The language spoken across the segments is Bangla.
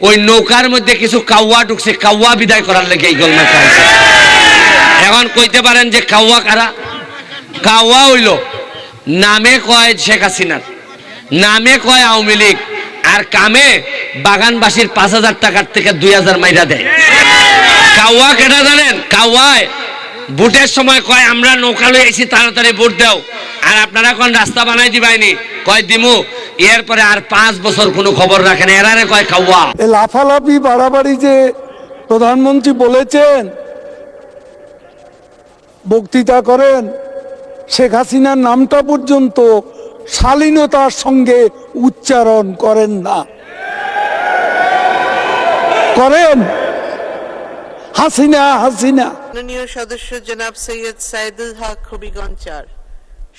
ওই নৌকার মধ্যে কিছু কাউয়া ঢুকছে, কাউয়া বিদায় করার লেগে এই খাইছে এখন কইতে পারেন যে কাউয়া কারা? কাউয়া হইল, নামে কয় শেখ হাসিনার, নামে কয় আওয়ামী লীগ, আর কামে বাগানবাসীর পাঁচ হাজার টাকার থেকে দুই হাজার মাইরা দেয়। কাউয়া কেটা জানেন? কাউয়ায় ভোটের সময় কয়, আমরা নৌকা লই তাড়াতাড়ি ভোট দাও। আর আপনারা কোন রাস্তা বানাই দিবাইনি। কয়, দিমু এরপরে আর পাঁচ বছর কোনো খবর রাখেন এরারে কয় কাউয়া এ লাফালাফি বাড়াবাড়ি যে প্রধানমন্ত্রী বলেছেন বক্তৃতা করেন শেখ হাসিনার নামটা পর্যন্ত শালীনতার সঙ্গে উচ্চারণ করেন না। করেন। হাসিনা হাসিনা। মাননীয় সদস্য জনাব সৈয়দ সাইদুল হক হবিগঞ্জ চার।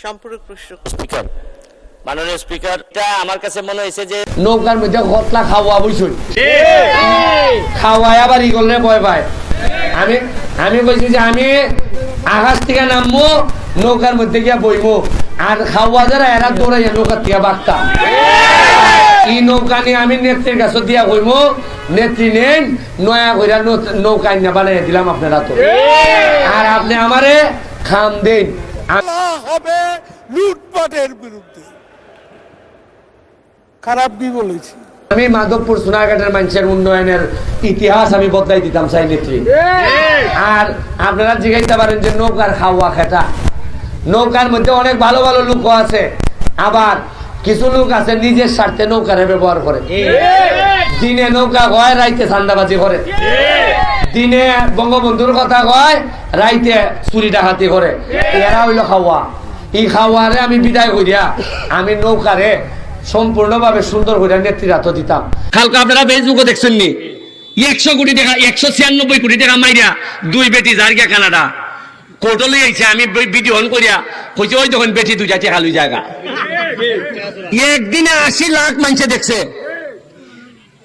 সম্পূরক প্রশ্ন। স্পিকার মাননীয় স্পিকার এটা আমার কাছে মনে হয়েছে যে নৌকার মধ্যে কতলা খাওয়া বুঝছুন খাওয়াই আবার ই করলে ভয় পায়। আমি আমি বলছি যে আমি আকাশ থেকে নামবো নৌকার মধ্যে গিয়া বইবো। আর খাওয়া যারা এরা দৌড়াইয়া নৌকার থেকে বাগতাম এই নৌকা নিয়ে আমি নেত্রীর কাছে দিয়া কইবো নেত্রী নেন নয়া কইরা নৌ- নৌকা নিয়ে বানাই দিলাম আপনারা তো। আর আপনি আমারে খাম দেন। হবে লুটপাটের বিরুদ্ধে। খারাপ কি বলেছি? আমি মাধবপুর সোনারঘাটের মানুষের উন্নয়নের ইতিহাস আমি বদলাই দিতাম চাই নেত্রী। আর আপনারা জিজ্ঞাসা পারেন যে নৌকার খাওয়া খেটা নৌকার মধ্যে অনেক ভালো ভালো লোক আছে। আবার কিছু লোক আছে নিজের স্বার্থে নৌকারে ব্যবহার করে। দিনে নৌকা কয় রাইতে চান্দাবাজি করে। দিনে বঙ্গবন্ধুর কথা কয় রাইতে চুরি ডাকাতি করে। এরা হইল খাওয়া এই খাওয়ারে আমি বিদায় করিয়া আমি নৌকারে সম্পূর্ণভাবে সুন্দর করে নেতৃত্ব দিতাম। কালকে আপনারা ফেসবুকে দেখছেন নি একশো কোটি টাকা, একশো ছিয়ানব্বই কোটি টাকা মাইরা দুই বেটি যার গিয়া কানাডা। কোর্টলে আইছে, আমি ভিডিও অন করিয়া কইছে, ওই তখন বেটি দুইটা টাকা লই জায়গা একদিনে আশি লাখ মানুষে দেখছে।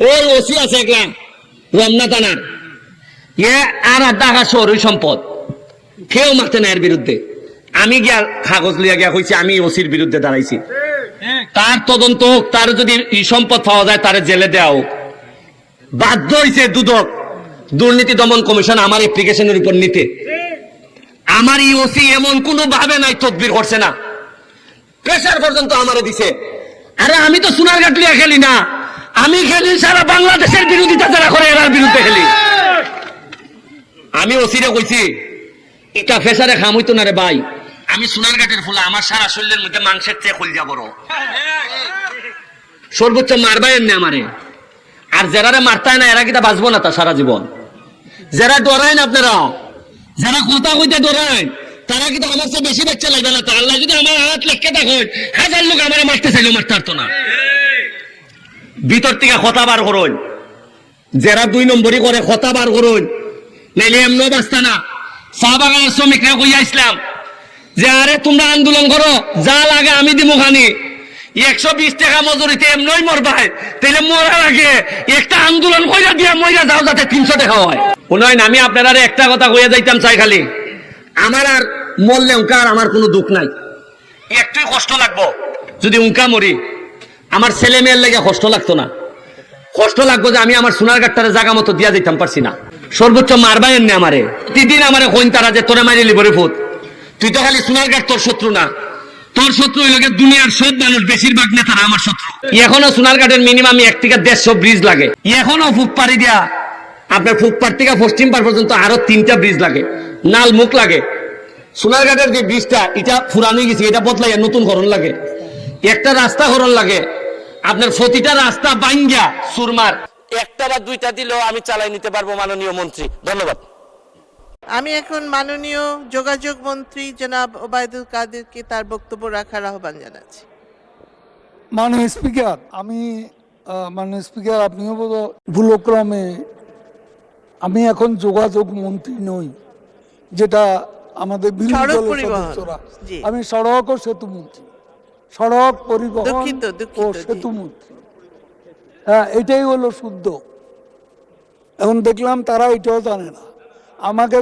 ওর ওসি আছে একলা রমনা থানার এ আর টাকা শহর সম্পদ। কেউ মারতে না এর বিরুদ্ধে। আমি গিয়া কাগজ লিয়া গিয়া কইছি, আমি ওসির বিরুদ্ধে দাঁড়াইছি। তার তদন্ত হোক, তার যদি সম্পদ পাওয়া যায়, তার জেলে দেওয়া হোক। বাধ্য হয়েছে দুদক, দুর্নীতি দমন কমিশন আমার অ্যাপ্লিকেশনের উপর নিতে। আমার ই ওসি এমন কোনো ভাবে নাই, তদবির করছে না। প্রেশার পর্যন্ত আমারে দিছে। আরে আমি তো সোনারঘাট লিয়া খেলি না। আমি খেলি সারা বাংলাদেশের বিরোধিতা যারা করে, এরার বিরুদ্ধে খেলি। আমি ওসিরে কইছি, এটা ফেসারে খাম হইতো না রে ভাই। আমি সোনারঘাটের ফুলা, আমার সারা শরীরের মধ্যে মাংসের চেয়ে খুল যাব সর্বোচ্চ মারবাই এমনি আমারে। আর যারারে মারতায় না, এরা কিটা বাঁচবো না তা সারা জীবন। যারা ডরায় না আপনারা, যারা কথা কইতে ডরায়, তারা কিন্তু আমার চেয়ে বেশি বাচ্চা লাগবে না তা। আল্লাহ যদি আমার হাত লেখকে দেখো হাজার লোক আমার মারতে চাইলেও মারতে পারতো না। ভিতর থেকে কথা বার করুন। যারা দুই নম্বরই করে, কথা বার করুন। নাইলে এমনও বাঁচতা না। চা বাগানের শ্রমিকরা কইয়া ইসলাম যে, আরে তোমরা আন্দোলন করো, যা লাগে আমি দিব খানি। একশো বিশ টাকা মজুরিতে এমনই মরবাই তাহলে মরার আগে একটা আন্দোলন কইরা দিয়া মইরা যাও, যাতে তিনশো টাকা হয়। উন্নয়ন আমি আপনারা একটা কথা কইয়া যাইতাম চাই খালি। আমার আর মরলে উনকা আর আমার কোনো দুঃখ নাই। একটুই কষ্ট লাগবো। যদি উনকা মরি, আমার ছেলে মেয়ের লেগে কষ্ট লাগতো না। কষ্ট লাগবো যে আমি আমার সোনার গাঠটারে জায়গা মতো দিয়া যাইতাম পারছি না। সর্বোচ্চ মারবাই এমনি আমারে। প্রতিদিন আমারে কইন তারা যে তোরে মারি লিবরে ফুট তুই তো খালি সোনার গাঠ তোর শত্রু না। তোর শত্রু হইল দুনিয়ার সব মানুষ বেশিরভাগ নেতারা আমার শত্রু। এখনও সোনার ঘাটের মিনিমাম এক থেকে দেড়শো ব্রিজ লাগে। এখনও ফুক পাড়ি দিয়া। আপনার ফুকপাড় থেকে পশ্চিম পাড় পর্যন্ত আরও তিনটা ব্রিজ লাগে। নাল মুখ লাগে। সোনারঘাটের যে ব্রিজটা এটা ফুরানো গেছে এটা বদলাই নতুন করণ লাগে। একটা রাস্তা করণ লাগে। আপনার প্রতিটা রাস্তা বাঙ্গা সুরমার। একটা বা দুইটা দিলেও আমি চালাই নিতে পারব মাননীয় মন্ত্রী। ধন্যবাদ। আমি এখন মাননীয় যোগাযোগ মন্ত্রী জনাব ওবায়দুল কাদেরকে তার বক্তব্য রাখার আহ্বান জানাচ্ছি। মাননীয় স্পিকার আমি মাননীয় স্পিকার আপনিও বোধ ভুলক্রমে আমি এখন যোগাযোগ মন্ত্রী নই যেটা আমাদের বিরোধী দলের সদস্যরা। আমি সড়ক ও সেতু মন্ত্রী। সড়ক পরিবহন ও সেতু মন্ত্রী। হ্যাঁ এটাই হলো শুদ্ধ। এখন দেখলাম তারা এটাও জানে না। আমাকে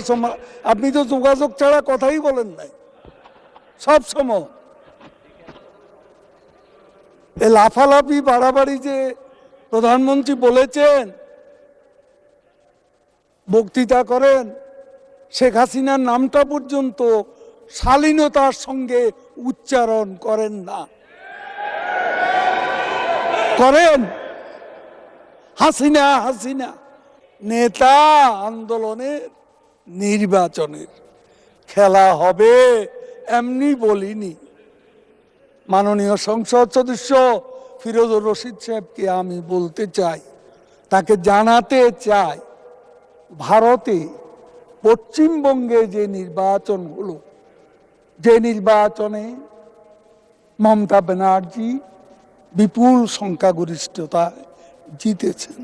আপনি তো যোগাযোগ ছাড়া কথাই বলেন নাই। সব সময়। এ লাফালাফি, বাড়াবাড়ি যে প্রধানমন্ত্রী বলেছেন, বক্তৃতা করেন, শেখ হাসিনার নামটা পর্যন্ত শালীনতার সঙ্গে উচ্চারণ করেন না। করেন। হাসিনা হাসিনা। নেতা আন্দোলনের নির্বাচনের খেলা হবে, এমনি বলিনি। মাননীয় সংসদ সদস্য ফিরোজুর রশিদ সাহেবকে আমি বলতে চাই, তাকে জানাতে চাই, ভারতে পশ্চিমবঙ্গে যে নির্বাচন হলো, যে নির্বাচনে মমতা ব্যানার্জি বিপুল সংখ্যাগরিষ্ঠতায় জিতেছেন।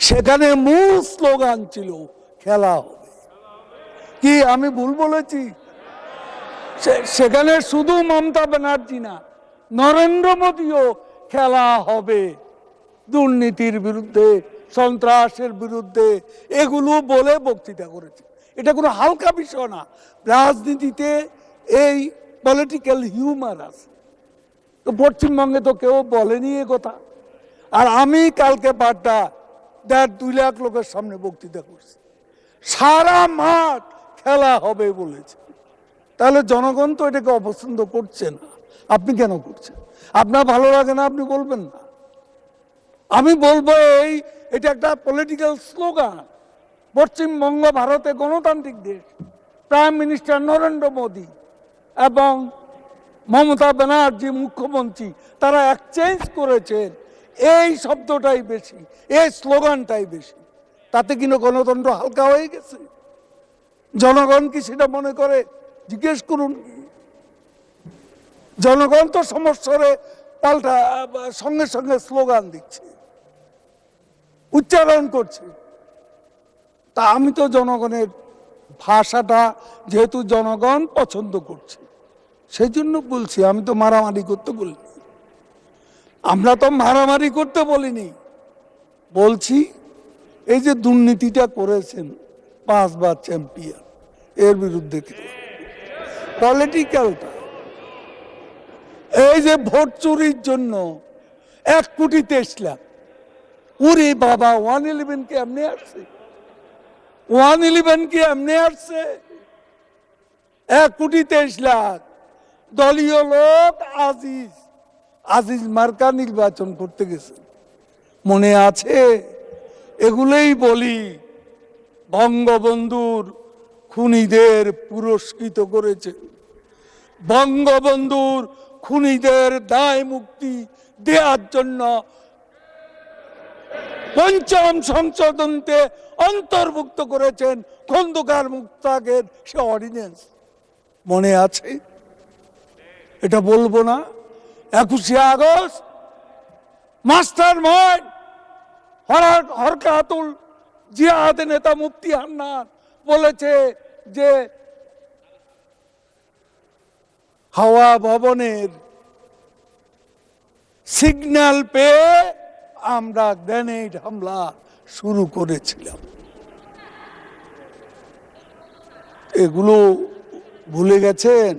সেখানে মূল স্লোগান ছিল, খেলা কি আমি ভুল বলেছি? সেখানে শুধু মমতা ব্যানার্জি না, নরেন্দ্র মোদীও খেলা হবে। দুর্নীতির বিরুদ্ধে, সন্ত্রাসের বিরুদ্ধে, এগুলো বলে বক্তৃতা করেছে। এটা কোনো হালকা বিষয় না। রাজনীতিতে এই পলিটিক্যাল হিউমার আছে। তো পশ্চিমবঙ্গে তো কেউ বলেনি এ কথা। আর আমি কালকে পাড্ডা দেড় দুই লাখ লোকের সামনে বক্তৃতা করছি। সারা মাঠ খেলা হবে বলেছে। তাহলে জনগণ তো এটাকে অপছন্দ করছে না। আপনি কেন করছেন? আপনার ভালো লাগে না, আপনি বলবেন না। আমি বলব এই, এটা একটা পলিটিক্যাল স্লোগান পশ্চিমবঙ্গ ভারতে গণতান্ত্রিক দেশ। প্রাইম মিনিস্টার নরেন্দ্র মোদী এবং মমতা ব্যানার্জি মুখ্যমন্ত্রী, তারা এক্সচেঞ্জ করেছেন। এই শব্দটাই বেশি, এই স্লোগানটাই বেশি। তাতে কিন্তু গণতন্ত্র হালকা হয়ে গেছে? জনগণ কি সেটা মনে করে? জিজ্ঞেস করুন। জনগণ তো সমস্যারে পাল্টা, সঙ্গে সঙ্গে স্লোগান দিচ্ছে। উচ্চারণ করছে। তা আমি তো জনগণের ভাষাটা যেহেতু জনগণ পছন্দ করছে, সেই জন্য বলছি, আমি তো মারামারি করতে বলিনি। আমরা তো মারামারি করতে বলিনি। বলছি, এই যে দুর্নীতিটা করেছেন পাঁচবার চ্যাম্পিয়ন এর বিরুদ্ধে পলিটিক্যালটা। এই যে ভোট চুরির জন্য এক কোটি তেইশ লাখ। ওরে বাবা, ওয়ান ইলেভেন কি এমনি আসছে? ওয়ান ইলেভেন কি এমনি আসছে? এক কোটি তেইশ লাখ। দলীয় লোক আজিজ আজিজ মার্কা নির্বাচন করতে গেছে। মনে আছে? এগুলোই বলি। বঙ্গবন্ধুর খুনিদের পুরস্কৃত করেছে। বঙ্গবন্ধুর খুনিদের দায় মুক্তি দেওয়ার জন্য পঞ্চম সংশোধনতে অন্তর্ভুক্ত করেছেন খন্দকার মুক্তাকের সে অর্ডিন্যান্স মনে আছে? এটা বলব না। একুশে আগস্ট মাস্টার মাইন্ড হরকাতুল জিহাদ নেতা মুক্তি হান্নান বলেছে যে হাওয়া ভবনের সিগন্যাল পেয়ে আমরা গ্রেনেড হামলা শুরু করেছিলাম। এগুলো ভুলে গেছেন?